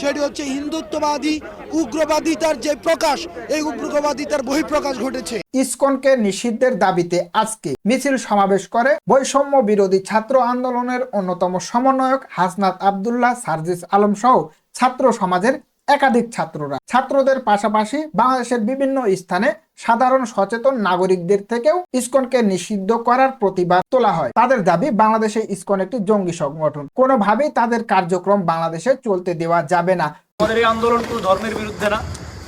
সেটি হচ্ছে হিন্দুত্ববাদী উগ্রবাদিতার যে প্রকাশ, এই উগ্রবাদিতার বহিঃপ্রকাশ ঘটেছে। ইসকনকে নিষিদ্ধের দাবিতে আজকে মিছিল সমাবেশ করে বৈষম্য বিরোধী ছাত্র আন্দোলনের অন্যতম সমন্বয়ক হাসনাত আবদুল্লাহ সার্জিস আলম সহ ছাত্র সমাজের একাধিক ছাত্ররা। ছাত্রদের পাশাপাশি বাংলাদেশের বিভিন্ন স্থানে সাধারণ সচেতন নাগরিকদের থেকেও ইসকনকে নিষিদ্ধ করার প্রতিবাদ তোলা হয়। তাদের দাবি, বাংলাদেশে ইসকন একটি জঙ্গি সংগঠন। কোনোভাবেই তাদের কার্যক্রম বাংলাদেশে চলতে দেওয়া যাবে না। আমাদের এই আন্দোলন কোনো ধর্মের বিরুদ্ধে না,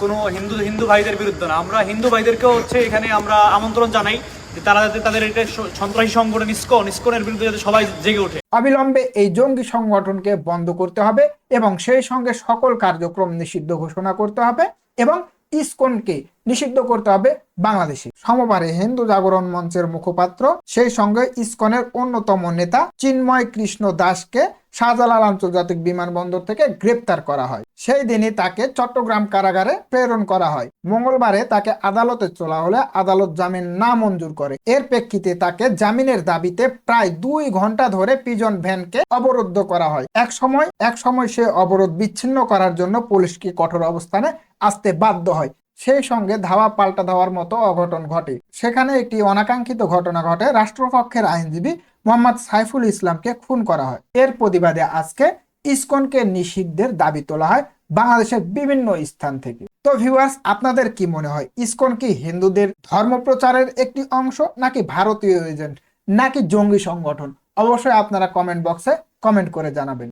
কোনো হিন্দু হিন্দু ভাইদের বিরুদ্ধে না। আমরা হিন্দু ভাইদেরকেও হচ্ছে এখানে আমরা আমন্ত্রণ জানাই। যে তারা যাতে তাদের এটা সন্ত্রাসী সংগঠন ইস্কন, ইস্কনের বিরুদ্ধে যাতে সবাই জেগে ওঠে। অবিলম্বে এই জঙ্গি সংগঠনকে বন্ধ করতে হবে এবং সেই সঙ্গে সকল কার্যক্রম নিষিদ্ধ ঘোষণা করতে হবে এবং ইসকনকে নিষিদ্ধ করতে হবে বাংলাদেশে। সমবারে হিন্দু জাগরণ মঞ্চের মুখপাত্র, সেই সঙ্গে ইসকনের অন্যতম নেতা চিন্ময় কৃষ্ণ দাসকে শাহজালাল আন্তর্জাতিক বিমানবন্দর থেকে গ্রেপ্তার করা হয়। সেই দিনই তাকে চট্টগ্রাম কারাগারে প্রেরণ করা হয়। মঙ্গলবারে তাকে আদালতে চলা হলে আদালত জামিন না মঞ্জুর করে। এর প্রেক্ষিতে তাকে জামিনের দাবিতে প্রায় দুই ঘণ্টা ধরে পিজন ভ্যানকে অবরুদ্ধ করা হয়। এক সময় এক সময় সে অবরোধ বিচ্ছিন্ন করার জন্য পুলিশকে কঠোর অবস্থানে আসতে বাধ্য হয়। সেই সঙ্গে ধাওয়া পাল্টা ধাওয়ার মতো অঘটন ঘটে। সেখানে একটি অনাকাঙ্ক্ষিত ঘটনা ঘটে। রাষ্ট্রপক্ষের আইনজীবী মোহাম্মদ সাইফুল ইসলামকে খুন করা হয়। এর প্রতিবাদে আজকে ইসকনকে নিষিদ্ধের দাবি তোলা হয় বাংলাদেশের বিভিন্ন স্থান থেকে। তো ভিউয়ার্স আপনাদের কি মনে হয়? ইসকন কি হিন্দুদের ধর্মপ্রচারের একটি অংশ নাকি ভারতীয় এজেন্ট নাকি জঙ্গি সংগঠন? অবশ্যই আপনারা কমেন্ট বক্সে কমেন্ট করে জানাবেন।